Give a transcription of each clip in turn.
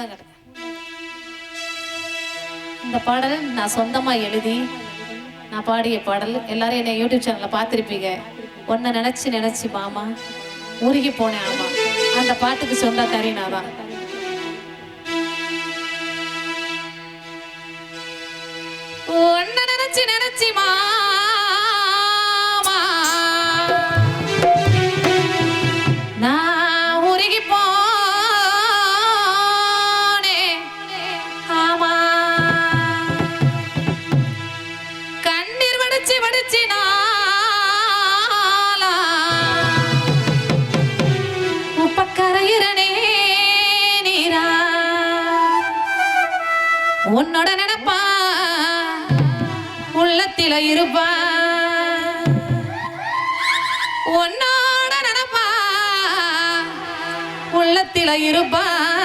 தான் இந்த பாடல் நான் சொந்தமாக எழுதி நான் பாடிய பாடல் எல்லாரும் என்னை யூடியூப் சேனலில் பார்த்துருப்பீங்க. ஒன்றை நினச்சி நினச்சி மாமா உருகி போனேன் ஆமா. அந்த பாட்டுக்கு சொந்த கரீனா தான். நினைச்சு நினைச்சி மாமா நான் உருகி போ உன்னோட நினைப்பா. உள்ளத்தில இருப்பா. உன்னோட நினைப்பா. உள்ளத்தில இருப்பா.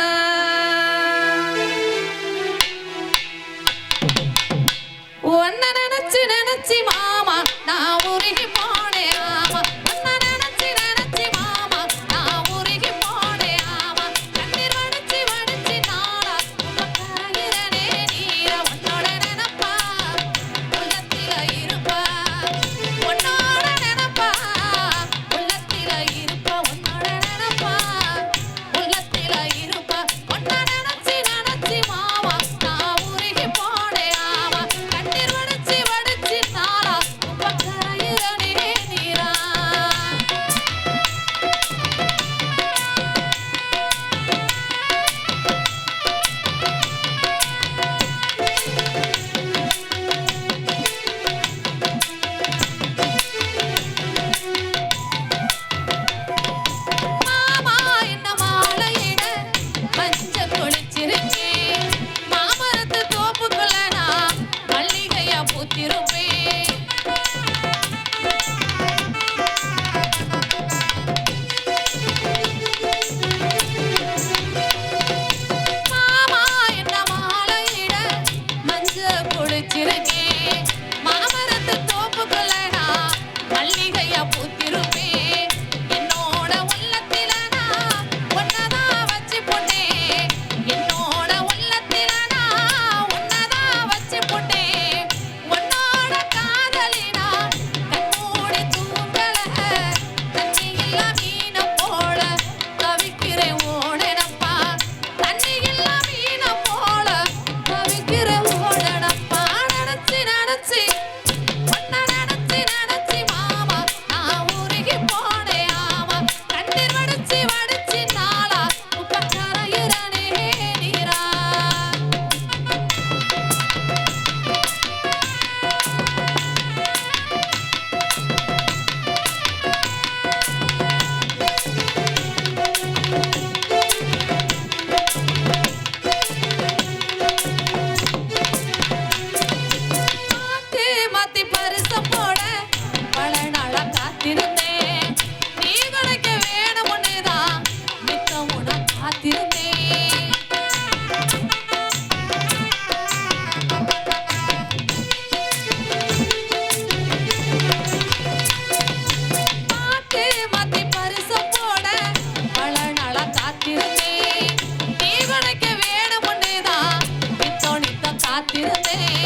Hey.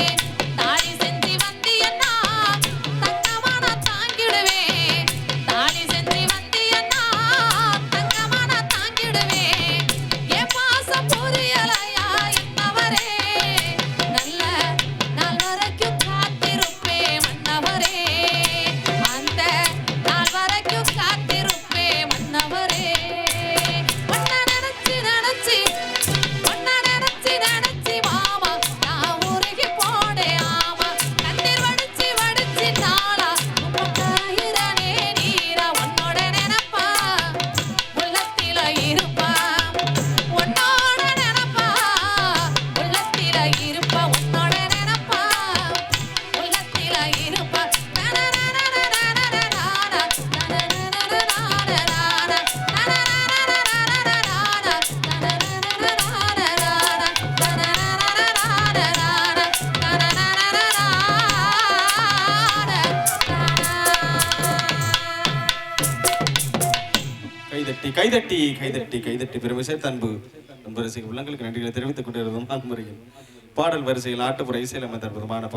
கைதட்டி கைதட்டி கைதட்டி கைதட்டி பெருமை சேர்த்த அன்பு அன்பரசிக்கு உள்ளங்களுக்கு நன்றிகளை தெரிவித்துக் கொண்டிருந்தோம். அன்புரையில் பாடல் வரிசையில் ஆட்டுப்புற இசையில் அமைந்த அற்புதமான